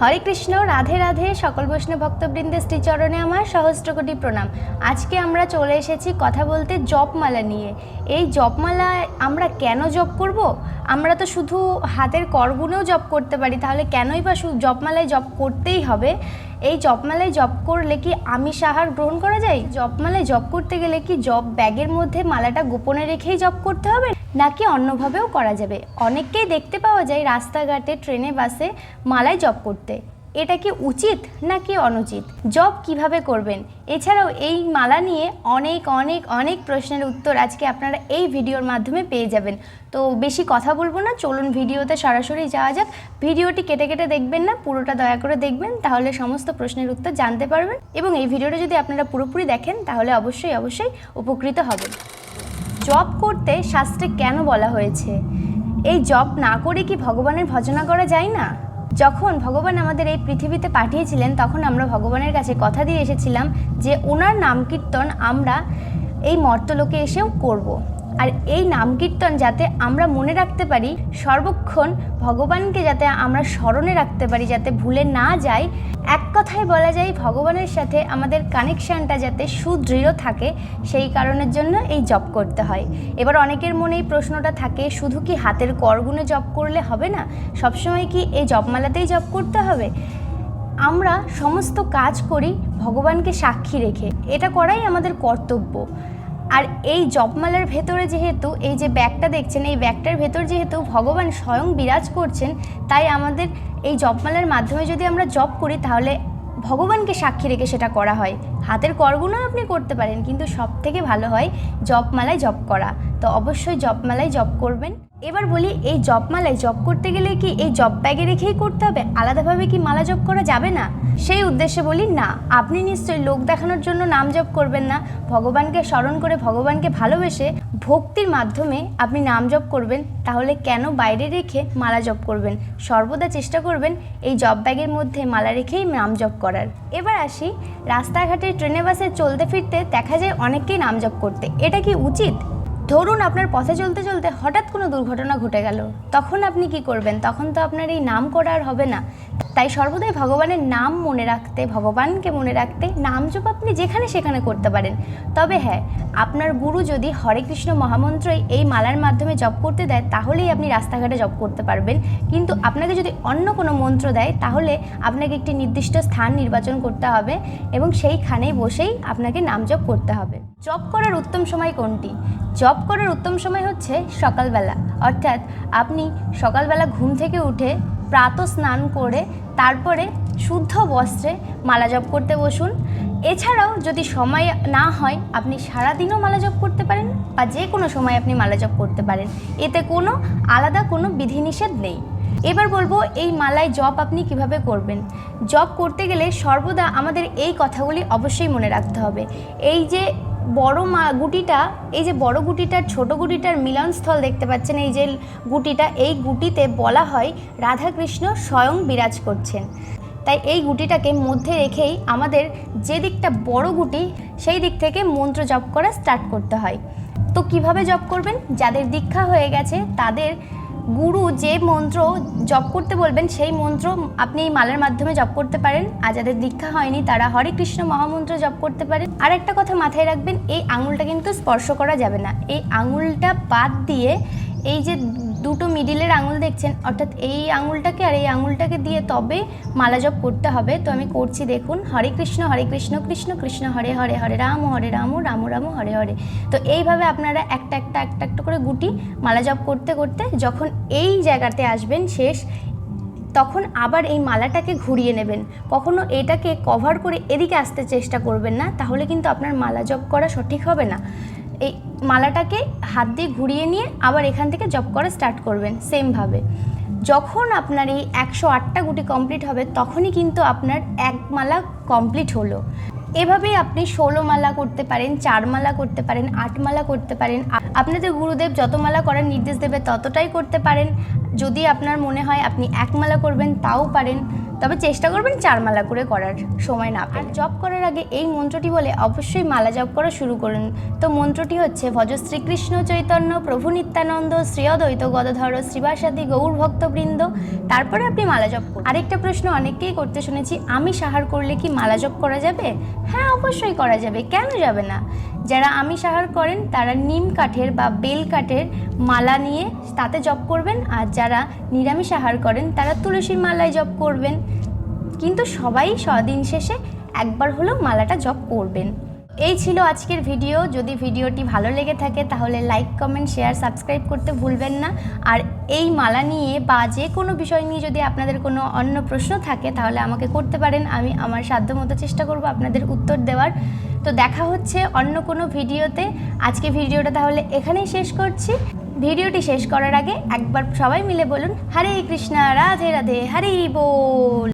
হরে কৃষ্ণ, রাধে রাধে, সকল বৈষ্ণব ভক্তবৃন্দের শ্রীচরণে আমার সহস্র কোটি প্রণাম। আজকে আমরা চলে এসেছি কথা বলতে জপমালা নিয়ে। এই জপমালা আমরা কেন জপ করব? আমরা তো শুধু হাতের করগুনেও জপ করতে পারি, তাহলে কেনই বা জপমালায় জপ করতেই হবে? এই জপমালায় জপ করলে কি আমিষ আহার গ্রহণ করা যায়? জপমালায় জপ করতে গেলে কি জপ ব্যাগের মধ্যে মালাটা গোপনে রেখেই জপ করতে হবে? নাকি অন্যভাবেও করা যাবে? অনেককেই দেখতে পাওয়া যায় রাস্তাঘাটে, ট্রেনে, বাসে মালায় জব করতে। এটা কি উচিত নাকি অনুচিত? জব কীভাবে করবেন? এছাড়াও এই মালা নিয়ে অনেক অনেক অনেক প্রশ্নের উত্তর আজকে আপনারা এই ভিডিওর মাধ্যমে পেয়ে যাবেন। তো বেশি কথা বলব না, চলুন ভিডিওতে সরাসরি যাওয়া যাক। ভিডিওটি কেটে কেটে দেখবেন না, পুরোটা দয়া করে দেখবেন, তাহলে সমস্ত প্রশ্নের উত্তর জানতে পারবেন। এবং এই ভিডিওটা যদি আপনারা পুরোপুরি দেখেন, তাহলে অবশ্যই অবশ্যই উপকৃত হবেন। জব করতে শাস্ত্রে কেন বলা হয়েছে এই জব না করে কি ভগবানের ভজনা করা যায় না যখন ভগবান আমাদের এই পৃথিবীতে পাঠিয়েছিলেন, তখন আমরা ভগবানের কাছে কথা দিয়ে এসেছিলাম যে ওনার নাম কীর্তন আমরা এই মর্তলোকে এসেও করব। আর এই নাম কীর্তন যাতে আমরা মনে রাখতে পারি, সর্বক্ষণ ভগবানকে যাতে আমরা স্মরণে রাখতে পারি, যাতে ভুলে না যাই, এক কথায় বলা যায় ভগবানের সাথে আমাদের কানেকশানটা যাতে সুদৃঢ় থাকে, সেই কারণের জন্য এই জপ করতে হয়। এবার অনেকের মনে এই প্রশ্নটা থাকে, শুধু কি হাতের করগুণে জপ করলে হবে না? সবসময় কি এই জপমালাতেই জপ করতে হবে? আমরা সমস্ত কাজ করি ভগবানকে সাক্ষী রেখে, এটা করাই আমাদের কর্তব্য। আর এই জপমালার ভেতরে যেহেতু, এই যে ব্যাগটা দেখছেন, এই ব্যাগটার ভেতর যেহেতু ভগবান স্বয়ং বিরাজ করছেন, তাই আমাদের এই জপমালার মাধ্যমে যদি আমরা জপ করি, তাহলে ভগবানকে সাক্ষী রেখে সেটা করা হয়। হাতের করগুলো আপনি করতে পারেন, কিন্তু সব থেকে ভালো হয় জপমালায় জপ করা। তো অবশ্যই জপমালায় জপ করবেন। এবার বলি, এই জপমালায় জপ করতে গেলে কি এই জপ ব্যাগে রেখেই করতে হবে? আলাদাভাবে কি মালা জপ করা যাবে না? সেই উদ্দেশ্যে বলি, না। আপনি নিশ্চয়ই লোক দেখানোর জন্য নাম জপ করবেন না। ভগবানকে স্মরণ করে ভগবানকে ভালোবেসে ভক্তির মাধ্যমে আপনি নাম জপ করবেন, তাহলে কেন বাইরে রেখে মালা জপ করবেন? সর্বদা চেষ্টা করবেন এই জব ব্যাগের মধ্যে মালা রেখেই নাম জপ করার। এবার আসি, রাস্তাঘাটে ট্রেনে বাসে চলতে ফিরতে দেখা যায় অনেককেই নাম জপ করতে। এটা কি উচিত? ধরুন আপনার পথে চলতে চলতে হঠাৎ কোনো দুর্ঘটনা ঘটে গেল, তখন আপনি কি করবেন? তখন তো আপনার এই নাম করা আর হবে না। তাই সর্বদাই ভগবানের নাম মনে রাখতে, ভগবানকে মনে রাখতে, নাম জপ আপনি যেখানে সেখানে করতে পারেন। তবে হ্যাঁ আপনার গুরু যদি হরে কৃষ্ণ মহামন্ত্রই এই মালার মাধ্যমে জপ করতে দেয়, তাহলেই আপনি রাস্তাঘাটে জপ করতে পারবেন। কিন্তু আপনাকে যদি অন্য কোনো মন্ত্র দেয়, তাহলে আপনাকে একটি নির্দিষ্ট স্থান নির্বাচন করতে হবে এবং সেইখানে বসেই আপনাকে নাম জপ করতে হবে। জপ করার উত্তম সময় কোনটি? জব করার উত্তম সময় হচ্ছে সকালবেলা। অর্থাৎ আপনি সকালবেলা ঘুম থেকে উঠে প্রাত স্নান করে তারপরে শুদ্ধ বস্ত্রে মালা জপ করতে বসুন। এছাড়াও যদি সময় না হয়, আপনি সারাদিনও মালা জপ করতে পারেন বা যে কোনো সময় আপনি মালা জপ করতে পারেন। এতে কোনো আলাদা কোনো বিধিনিষেধ নেই। এবার বলব, এই মালায় জপ আপনি কীভাবে করবেন? জব করতে গেলে সর্বদা আমাদের এই কথাগুলি অবশ্যই মনে রাখতে হবে। এই যে বড় মা গুটিটা, এই যে বড় গুটিটার, ছোট গুটিটার মিলনস্থল দেখতে পাচ্ছেন, এই যে গুটিটা, এই গুটিতে বলা হয় রাধাকৃষ্ণ স্বয়ং বিরাজ করছেন। তাই এই গুটিটাকে মধ্যে রেখেই আমাদের যে দিকটা বড় গুটি, সেই দিক থেকে মন্ত্র জপ করা স্টার্ট করতে হয়। তো কীভাবে জপ করবেন? যাদের দীক্ষা হয়ে গেছে, তাদের গুরু যে মন্ত্র জপ করতে বলবেন, সেই মন্ত্র আপনি এই মালার মাধ্যমে জপ করতে পারেন। আর যাদের দীক্ষা হয়নি, তারা হরে কৃষ্ণ মহামন্ত্র জপ করতে পারেন। আর একটা কথা মাথায় রাখবেন, এই আঙুলটা কিন্তু স্পর্শ করা যাবে না। এই আঙুলটা বাদ দিয়ে এই যে দুটো মিডিলের আঙুল দেখছেন, অর্থাৎ এই আঙুলটাকে আর এই আঙুলটাকে দিয়ে তবে মালা জপ করতে হবে। তো আমি করছি, দেখুন, হরে কৃষ্ণ হরে কৃষ্ণ কৃষ্ণ কৃষ্ণ, হরে হরে হরে রাম হরে রাম রাম রাম, হরে হরে। তো এইভাবে আপনারা একটা একটা একটা একটা করে গুটি মালা জপ করতে করতে যখন এই জায়গাতে আসবেন শেষ, তখন আবার এই মালাটাকে ঘুরিয়ে নেবেন। কখনো এটাকে কভার করে এদিকে আসতে চেষ্টা করবেন না, তাহলে কিন্তু আপনার মালা জপ করা সঠিক হবে না। এই মালাটাকে হাত দিয়ে ঘুরিয়ে নিয়ে আবার এখান থেকে জপ করা স্টার্ট করবেন সেমভাবে যখন আপনার এই একশো আটটা গুটি কমপ্লিট হবে, তখনই কিন্তু আপনার এক মালা কমপ্লিট হলো। এভাবেই আপনি ষোলো মালা করতে পারেন, চার মালা করতে পারেন, আট মালা করতে পারেন। আপনাদের গুরুদেব যত মালা করার নির্দেশ দেবে ততটাই করতে পারেন। যদি আপনার মনে হয় আপনি এক মালা করবেন, তাও পারেন। তবে চেষ্টা করবেন চার মালা করে করার সময় না আর জপ করার আগে এই মন্ত্রটি বলে অবশ্যই মালা জপ করা শুরু করুন। তো মন্ত্রটি হচ্ছে, ভজ শ্রীকৃষ্ণ চৈতন্য, প্রভু নিত্যানন্দ, শ্রী অদ্বৈত গদাধর, শ্রীবাসাদি গৌর ভক্তবৃন্দ। তারপরে আপনি মালা জপ করুন। আরেকটা প্রশ্ন অনেককেই করতে শুনেছি, আমি সাহার করলে কি মালা জপ করা যাবে? হ্যাঁ অবশ্যই করা যাবে। কেন যাবে না? যারা আমি সাহার করেন, তারা নিম কাঠের বা বেল কাঠের মালা নিয়ে তাতে জপ করবেন। আর যারা নিরামিষ আহার করেন, তারা তুলসীর মালায় জপ করবেন। কিন্তু সবাই সদিন শেষে একবার হলেও মালাটা জপ করবেন। এই ছিল আজকের ভিডিও। যদি ভিডিওটি ভালো লেগে থাকে, তাহলে লাইক, কমেন্ট, শেয়ার, সাবস্ক্রাইব করতে ভুলবেন না। আর এই মালা নিয়ে বা যে কোনো বিষয় নিয়ে যদি আপনাদের কোনো অন্য প্রশ্ন থাকে, তাহলে আমাকে করতে পারেন। আমি আমার সাধ্যমতো চেষ্টা করব আপনাদের উত্তর দেওয়ার। তো দেখা হচ্ছে অন্য কোনো ভিডিওতে। আজকে ভিডিওটা তাহলে এখানেই শেষ করছি। ভিডিওটি শেষ করার আগে একবার সবাই মিলে বলুন, হরে কৃষ্ণা, রাধে রাধে, হরি বল।